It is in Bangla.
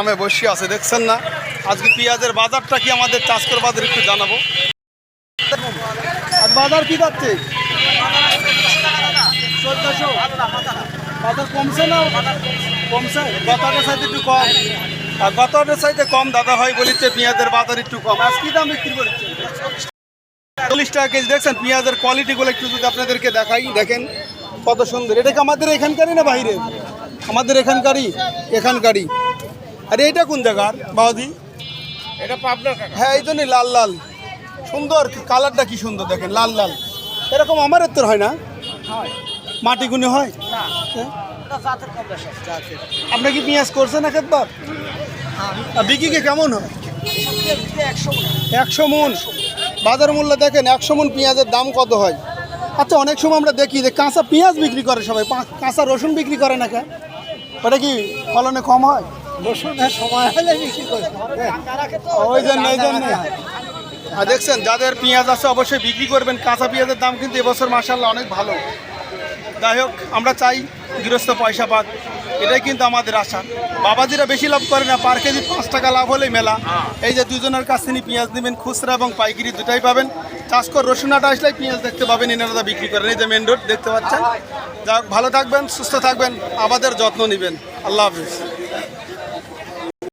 আমি বসে আছে দেখছেন না? আজকে পেঁয়াজের বাজারটা কি আমাদের চাষকর বাজার একটু জানাব। বাজার কি যাচ্ছে? চোদ্দশো। বাজার কমছে না? কমছে। গতটার সাইতে একটু কম। আর সাইতে কম দাদা বলিচ্ছে পেঁয়াজের বাজার একটু কম। আজ কি দাম বিক্রি করছে? চল্লিশ টাকা কেজি দেখছেন? পেঁয়াজের কোয়ালিটিগুলো একটু যদি আপনাদেরকে দেখাই দেখেন কত সুন্দর। এটা কি আমাদের এখানকারই না বাইরে আমাদের এখানকারই এখানকারই। আর এইটা কোন জায়গার? বাউদি? এটা পাবনার কাকা। হ্যাঁ এই জন্যই লাল লাল। সুন্দর কালারটা কি সুন্দর দেখেন লাল লাল। এরকম আমার তোর হয় না? মাটি গুনে হয়? হ্যাঁ? আপনি কি পেঁয়াজ করছেন এক একবার আর বিকিকে কেমন হয়? একশো মন। বাজার মূল্য দেখেন একশো মন পেঁয়াজের দাম কত হয়? আচ্ছা অনেক সময় আমরা দেখি যে কাঁচা পেঁয়াজ বিক্রি করে সবাই কাঁচা রসুন বিক্রি করে না কে? ওটা কি ফলনে কম হয়? রসুনের সময় হলে করে ওই জন্য জন্য। আর দেখছেন, যাদের পেঁয়াজ আছে অবশ্যই বিক্রি করবেন। কাঁচা পেঁয়াজের দাম কিন্তু এবছর মাসাল্লাহ অনেক ভালো। যাই হোক, আমরা চাই গৃহস্থ পয়সা পাক। এটাই কিন্তু আমাদের আশা। বাবাজিরা বেশি লাভ করে না, পার কেজি পাঁচ টাকা লাভ হলেই মেলা। এই যে দুজনের কাছ থেকে পেঁয়াজ নেবেন, খুচরা এবং পাইকারি দুটাই পাবেন। চাষ করে রসুনাটা আসলেই পেঁয়াজ দেখতে পাবেন, এনারা বিক্রি করেন। এই যে মেন রোড, দেখতে পাচ্ছেন? যাক ভালো থাকবেন, সুস্থ থাকবেন আমাদের যত্ন নেবেন। আল্লাহ হাফিজ।